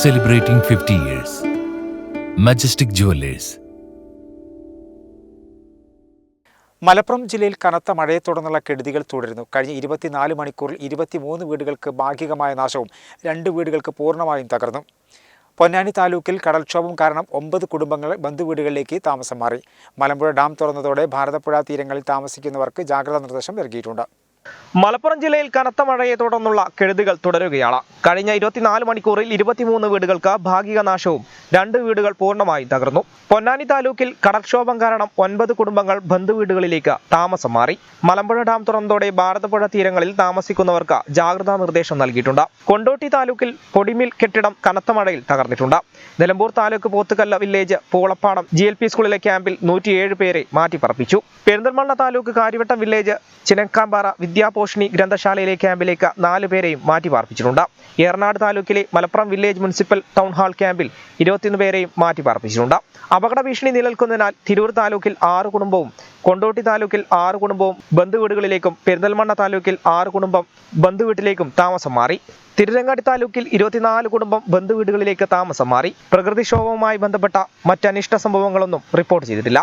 celebrating 50 years. Majestic Jewelers. Malappuram ജില്ലയിൽ കനത്ത മഴയെ തുടർന്നുള്ള കെടുതികൾ തുടരുന്നു കഴിഞ്ഞ ഇരുപത്തിനാല് മണിക്കൂറിൽ ഇരുപത്തിമൂന്ന് വീടുകൾക്ക് ഭാഗികമായ നാശവും രണ്ട് വീടുകൾക്ക് പൂർണമായും തകർന്നു പൊന്നാനി താലൂക്കിൽ കടൽക്ഷോഭം കാരണം ഒമ്പത് കുടുംബങ്ങൾ ബന്ധുവീടുകളിലേക്ക് താമസം മാറി മലമ്പുഴ ഡാം തുറന്നതോടെ ഭാരതപ്പുഴ തീരങ്ങളിൽ താമസിക്കുന്നവർക്ക് ജാഗ്രതാ നിർദ്ദേശം നൽകിയിട്ടുണ്ട് മലപ്പുറം ജില്ലയിൽ കനത്ത മഴയെ തുടർന്നുള്ള കെടുതികൾ തുടരുകയാണ്. കഴിഞ്ഞ ഇരുപത്തിനാല് മണിക്കൂറിൽ ഇരുപത്തിമൂന്ന് വീടുകൾക്ക് ഭാഗിക നാശവും രണ്ട് വീടുകൾ പൂർണമായി തകർന്നു. പൊന്നാനി താലൂക്കിൽ കടൽക്ഷോഭം കാരണം ഒൻപത് കുടുംബങ്ങൾ ബന്ധുവീടുകളിലേക്ക് താമസം മാറി. മലമ്പുഴ ഡാം തുറന്നതോടെ ഭാരതപ്പുഴ തീരങ്ങളിൽ താമസിക്കുന്നവർക്ക് ജാഗ്രതാ നിർദ്ദേശം നൽകിയിട്ടുണ്ട്. കൊണ്ടോട്ടി താലൂക്കിൽ പൊടിമിൽ കെട്ടിടം കനത്ത മഴയിൽ തകർന്നിട്ടുണ്ട്. Nilambur taluk Pothukallu village Poolappadam G L P സ്കൂളിലെ ക്യാമ്പിൽ നൂറ്റിയേഴ് പേരെ മാറ്റിപ്പറപ്പിച്ചു. പെരിന്തൽമണ്ണ താലൂക്ക് കാര്യവട്ടം വില്ലേജ് ചിനക്കാമ്പാറ വിദ്യാപോഷിണി ഗ്രന്ഥശാലയിലെ ക്യാമ്പിലേക്ക് നാലു പേരെയും മാറ്റി പാർപ്പിച്ചിട്ടുണ്ട് ഏറനാട് താലൂക്കിലെ Malappuram village municipal town hall ക്യാമ്പിൽ ഇരുപത്തിയൊന്ന് പേരെയും മാറ്റി പാർപ്പിച്ചിട്ടുണ്ട് അപകട ഭീഷണി നിലനിൽക്കുന്നതിനാൽ തിരൂർ താലൂക്കിൽ ആറ് കുടുംബവും കൊണ്ടോട്ടി താലൂക്കിൽ ആറ് കുടുംബവും ബന്ധുവീടുകളിലേക്കും പെരിന്തൽമണ്ണ താലൂക്കിൽ ആറ് കുടുംബം ബന്ധുവീട്ടിലേക്കും താമസം മാറി. തിരുരങ്ങാടി താലൂക്കിൽ ഇരുപത്തിനാല് കുടുംബം ബന്ധുവീടുകളിലേക്ക് താമസം മാറി. പ്രകൃതിക്ഷോഭവുമായി ബന്ധപ്പെട്ട മറ്റ് അനിഷ്ട സംഭവങ്ങളൊന്നും റിപ്പോർട്ട് ചെയ്തിട്ടില്ല.